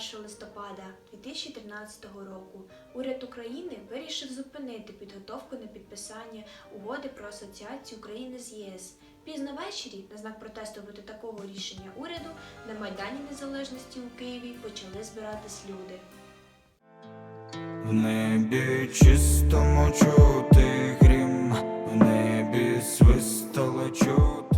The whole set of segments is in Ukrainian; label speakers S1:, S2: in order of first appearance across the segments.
S1: 1 листопада 2013 року уряд України вирішив зупинити підготовку на підписання угоди про асоціацію України з ЄС. Пізно ввечері, на знак протесту проти такого рішення уряду, на Майдані Незалежності у Києві почали збиратись люди.
S2: В небі чистому чути грім, в небі свистало чути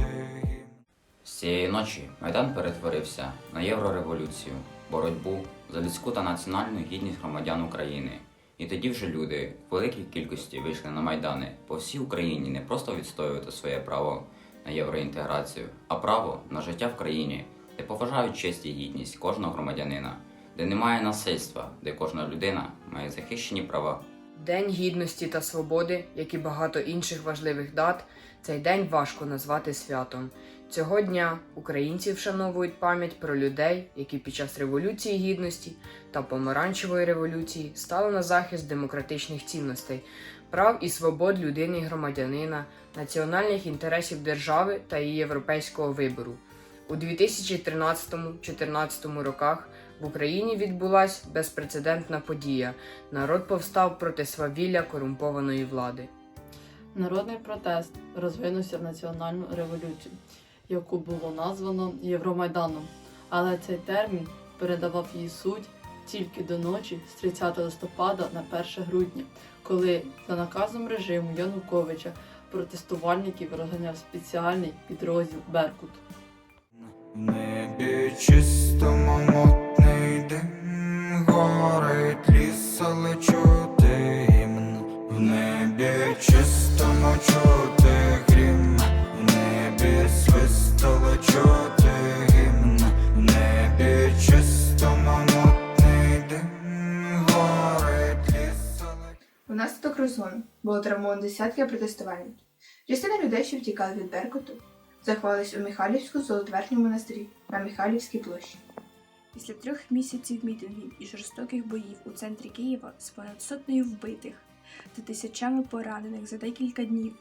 S3: цієї ночі Майдан перетворився на єврореволюцію, боротьбу за людську та національну гідність громадян України. І тоді вже люди в великій кількості вийшли на майдани по всій Україні не просто відстоювати своє право на євроінтеграцію, а право на життя в країні, де поважають честь і гідність кожного громадянина, де немає насильства, де кожна людина має захищені права.
S4: День гідності та свободи, як і багато інших важливих дат, цей день важко назвати святом. Цього дня українці вшановують пам'ять про людей, які під час Революції Гідності та Помаранчевої революції стали на захист демократичних цінностей, прав і свобод людини і громадянина, національних інтересів держави та її європейського вибору. У 2013-2014 роках в Україні відбулася безпрецедентна подія. Народ повстав проти свавілля корумпованої влади.
S5: Народний протест розвинувся в національну революцію, яку було названо Євромайданом. Але цей термін передавав її суть тільки до ночі з 30 листопада на 1 грудня, коли за наказом режиму Януковича протестувальників розганяв спеціальний підрозділ Беркут.
S2: Небі чистому мутний дим, горить ліс, але чути гімн. В небі чистому чути
S6: Внаслідок розгону було травмовано десятки протестувальників. Частина людей, що втікали від Беркуту, заховались у Михайлівську золотверхньому монастирі на Михайлівській площі.
S7: Після трьох місяців мітингів і жорстоких боїв у центрі Києва з понад сотнею вбитих та тисячами поранених за декілька днів.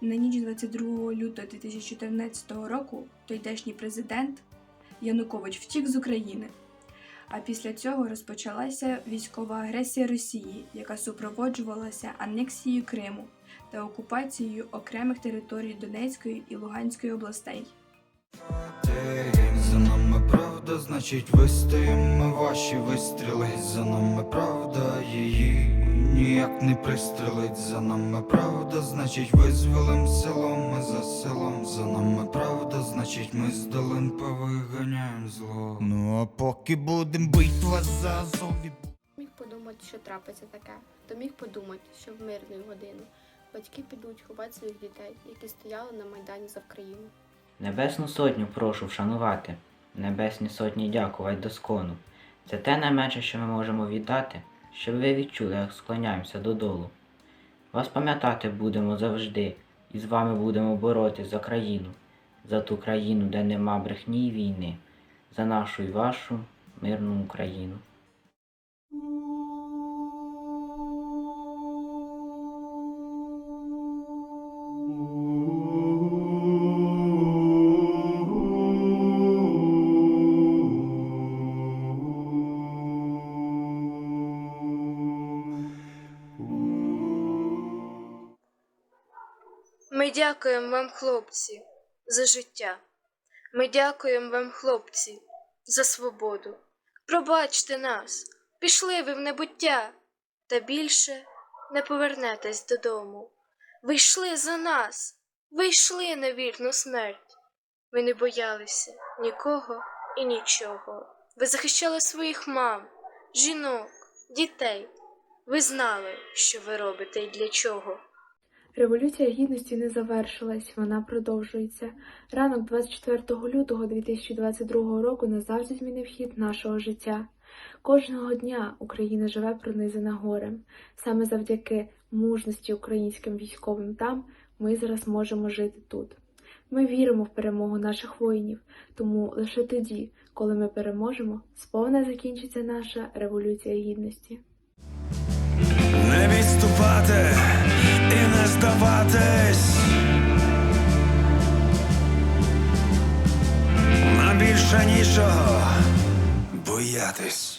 S7: На ніч 22 лютого 2014 року тойдешній президент Янукович втік з України. А після цього розпочалася військова агресія Росії, яка супроводжувалася анексією Криму та окупацією окремих територій Донецької і Луганської областей.
S2: За нами правда, значить вистоїмо ваші вистріли. За нами правда, її ніяк не пристрелить. За нами правда, значить визволим село, ми за селом. За нами правда, значить ми з долин повиганяємо зло. Ну а поки будем битва за Азові.
S8: Міг подумати, що трапиться таке, то міг подумати, що в мирну годину батьки підуть ховати своїх дітей, які стояли на майдані за Вкраїну.
S9: Небесну сотню прошу вшанувати, Небесні сотні дякувати доскону. Це те найменше, що ми можемо віддати, щоб ви відчули, як склоняємося додолу. Вас пам'ятати будемо завжди, і з вами будемо боротись за країну, за ту країну, де нема брехні й війни, за нашу і вашу мирну Україну.
S10: Ми дякуємо вам, хлопці, за життя. Ми дякуємо вам, хлопці, за свободу. Пробачте нас, пішли ви в небуття, та більше не повернетесь додому. Ви йшли за нас, ви йшли на вірну смерть. Ви не боялися нікого і нічого. Ви захищали своїх мам, жінок, дітей. Ви знали, що ви робите і для чого.
S11: Революція гідності не завершилась, вона продовжується. Ранок 24 лютого 2022 року назавжди змінив хід нашого життя. Кожного дня Україна живе пронизана горем. Саме завдяки мужності українським військовим там ми зараз можемо жити тут. Ми віримо в перемогу наших воїнів, тому лише тоді, коли ми переможемо, сповна закінчиться наша революція гідності.
S2: Не відступати і не здаватись. На більше нічого
S12: боятись.